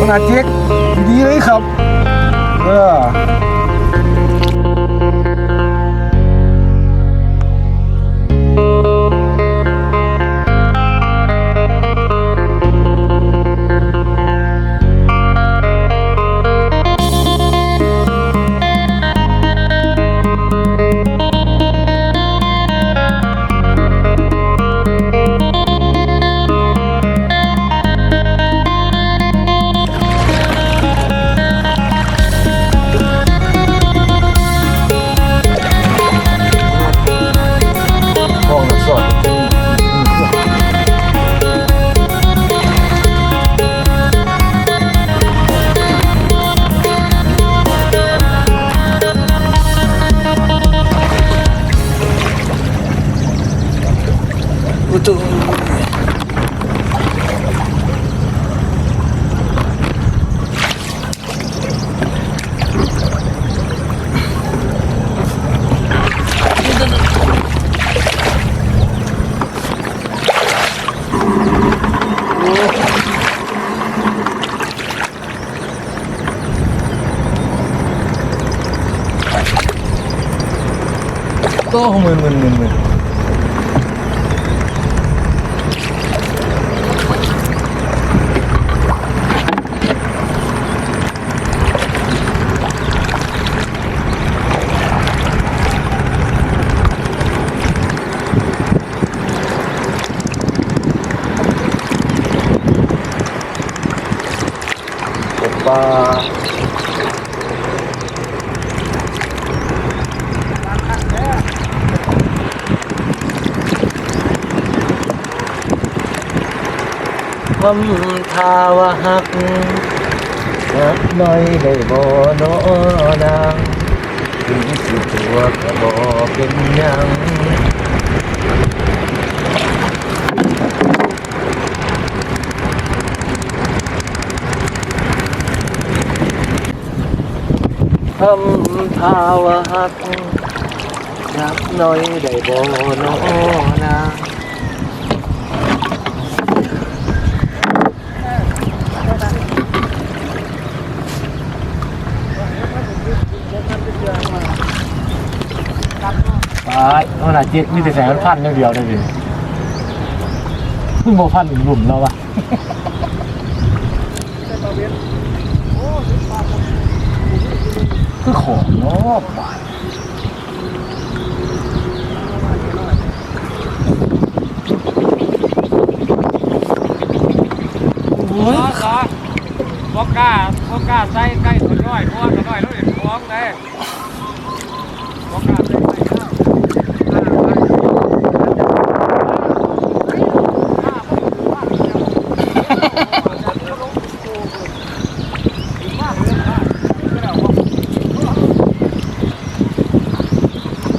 ขนาดเจ๊กดีเลยครับ เออ อุตุโต้มึนมึนมึนมึนตก ปลาคำทาวหักนักหน่อยได้บ่นอนางถึงสิตัวก็บ่เป็นยังำภาวะหักนักน่อยได้บ่นอนาไปเอาหน่าเจ๊กมีแต่แสงมันพันอย่างเดียวเลยดิเพิ่งโมพันหลุมแล้ววะ คือของนอกบาทโอ้ยสองบอกกล้าบอกกล้าใส่ใกล้ตัวน้อยเพราะว่าตัวน้อยรู้เห็นฟ้องเลยอกกล้าใส่ใกล้ข้าว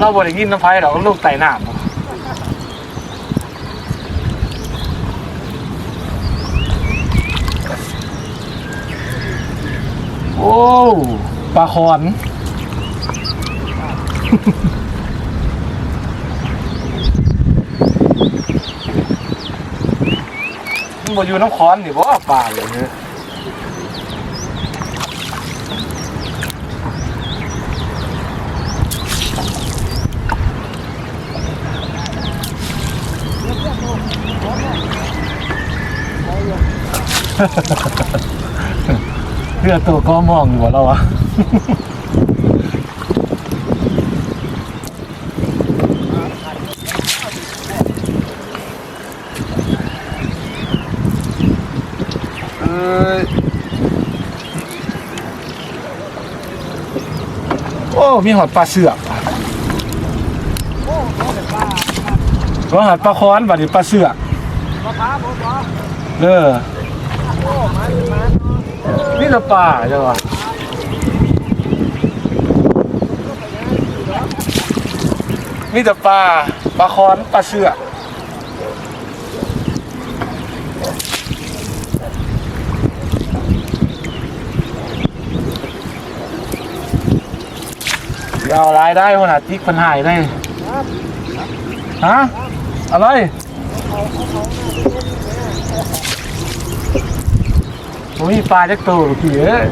เราบริกินน้ำไผ่เราลูกไต่น้ำโอ้ปลาคอนมันบ่อยู่น้ำคอนนี่บ่ปลาเลยเนี่ย เพื่อตัวก็มองอยู่ว่าเราอะโอ้ มีหอดปลาเสือก ว่าหอดปลาคอนบัดนี้ปลาเสือกปลาขาบ่บ่เออนี่ละปลาใช่ปะมีแต่ปลาปลาคอนปลาเสือกเอารายได้ขนาดที่คนหายได้ฮะ อะไรผมมีปลาจักโตัวพี่เอ้ย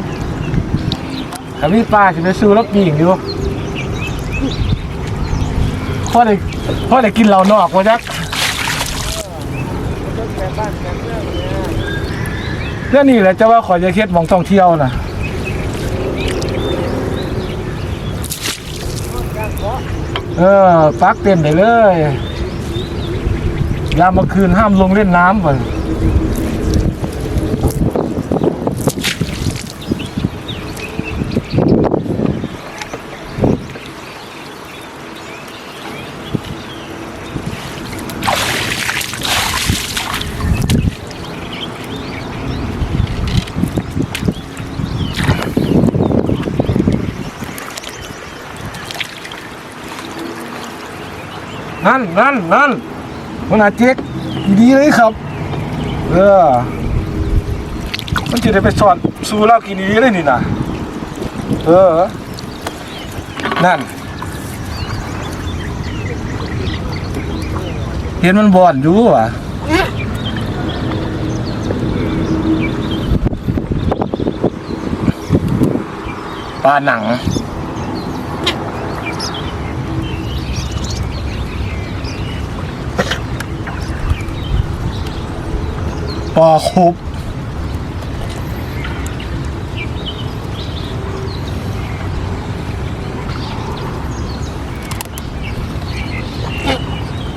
ถ้ามีปลาจะไปสู้รบปีงอยู่พ่อได้พ่อได้กินเหล้านอกว่าจักเรื่องนี้แหละจะว่าขอจะเค็ดมองท่องเที่ยวนะเพาะเออฟักเต็มได้เลย ยามมาคืนห้ามลงเล่นน้ำก่อนนั่นนั่นนั่น มันอาเจ๊กดีเลยครับ เออ มันจะได้ไปสอนสู้เรากินดีเลยนี่นะเออ นั่น เห็นมันบอนอยู่อะปลาหนัง ปลาคุบ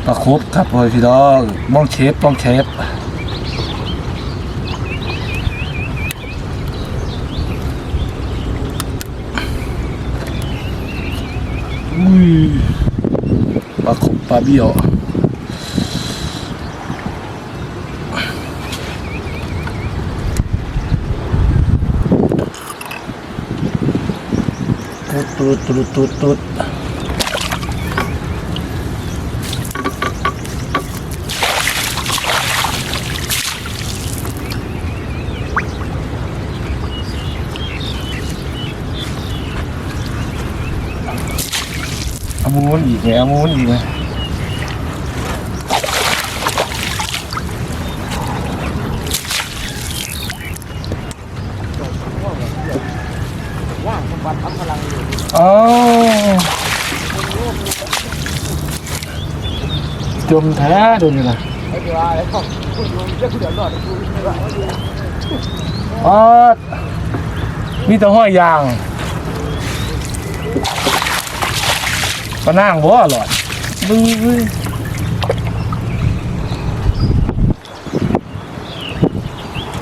ปลาคุบครับพ่อพี่น้องมองเชฟมองเชฟอุ้ยปลาคุบปลาเบี้ยว ตุดตุดตุดตุดตุดเอามูนอีกไงเอามูนอีกไงางสมบัติทำพลังอยู่ อ๋อ จมแท้ดูนี่นะอ้เดี๋ยวไอ้ของคุณโยมจะคุณเดี๋ยวรอดคุณไม่ว่าอ๋อมีแต่ห้อยยางก็นั่งบ่อร่อยบึ้ย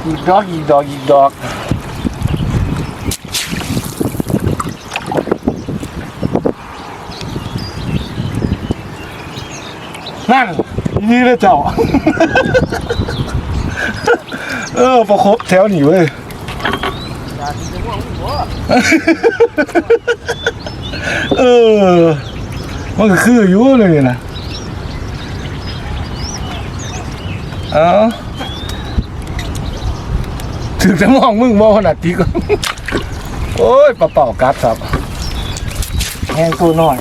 อีกดอกอีกดอกอีกดอก นั่นนี่เลยเจ้า เออประคบแถวหนีเว้ยเออ มันก็คืออยู่เลยนะเอาถึงจะมองมึงมองขนาดตีก็ โอ้ยปลาเป่ากัดครับแห้งตัวน้อย โ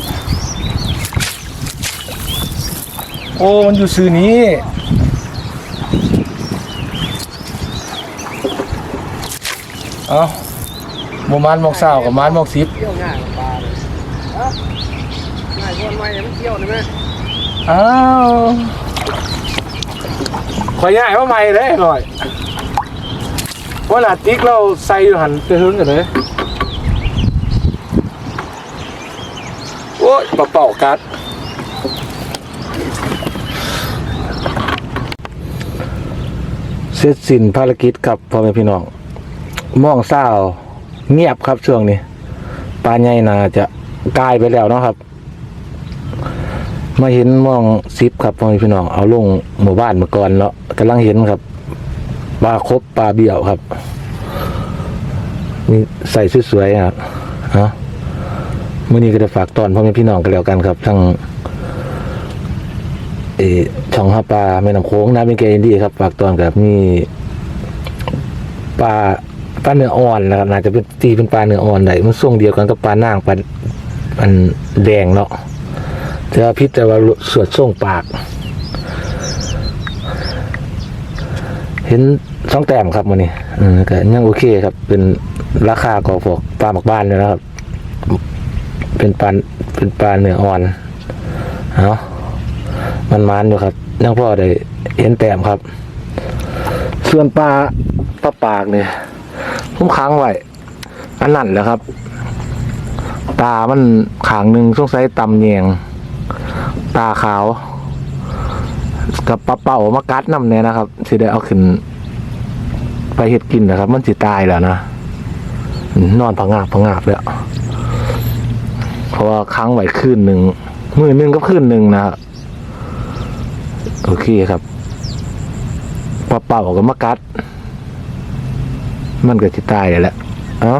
อ้มันอยู่ซื้อนี้เอาบมานหมอกสาวกับมานหมอกสิบเที่ยวง่ายปลาเลยฮะง่ายคนใหม่มันเที่ยวได้ไหมอ้าวขอยง่ายว่าไม่เลยหน่อยว่าหนาติ๊กเราใส่อยู่หันไป hướng กันเลยโอ้ยปะเป่ากัด เสร็จสิ้นภารกิจกับพ่อแม่พี่น้องมองเศร้าเงียบครับช่วงนี้ปลาใหญ่น่าจะกลายไปแล้วเนาะครับ มาเห็นมองซิปครับพ่อแม่พี่น้องเอาลงหมู่บ้านเมื่อก่อนเนาะกำลังเห็นครับปลาครบปลาเบี้ยวครับนี่ใส่สวยๆครับเนาะมื่อนี้ก็จะฝากตอนพ่อแม่พี่น้องกันแล้วกันครับทั้ง ช่องห้าปลาแม่น้ำโค้งน้ำเป็นเกยินดีครับฝากตอนกับนี่ปลาปลาเนื้ออ่อนนะครับน่าจะเป็นตีเป็นปลาเนื้ออ่อนได้มันส่งเดียวกันกับปลานางปลาอันแดงเนาะแต่ว่าพิษแต่ว่าสวดส่งปาก เห็นสองแต้มครับมันนี่ก็ยังโอเคครับ เป็นราคาก็พวกปลาหมักบ้านเลยนะครับ เป็นปลาเป็นปลาเนื้ออ่อนเอาะ มันมันอยู่ครับยังพอได้เห็นแต้มครับ ส่วนปลาปลาปากเนี่ยผมค้างไว้อันนั่นแหละครับตามันขางหนึ่งสงสัยตำแยง ตาขาว กับปลาเป่ามากัดน้ำเนี่ยนะครับสิได้เอาขึ้น ไปเห็ดกินนะครับ มันสิตายแล้วนะนอนพังงาบพังงาบแล้วเพราะว่าค้างไว้คืนหนึ่งมือหนึ่งก็คืนหนึ่งนะครับ โอเคครับปลาเป่ากับมากัด มันก็สิตายเลยแหละเอ้า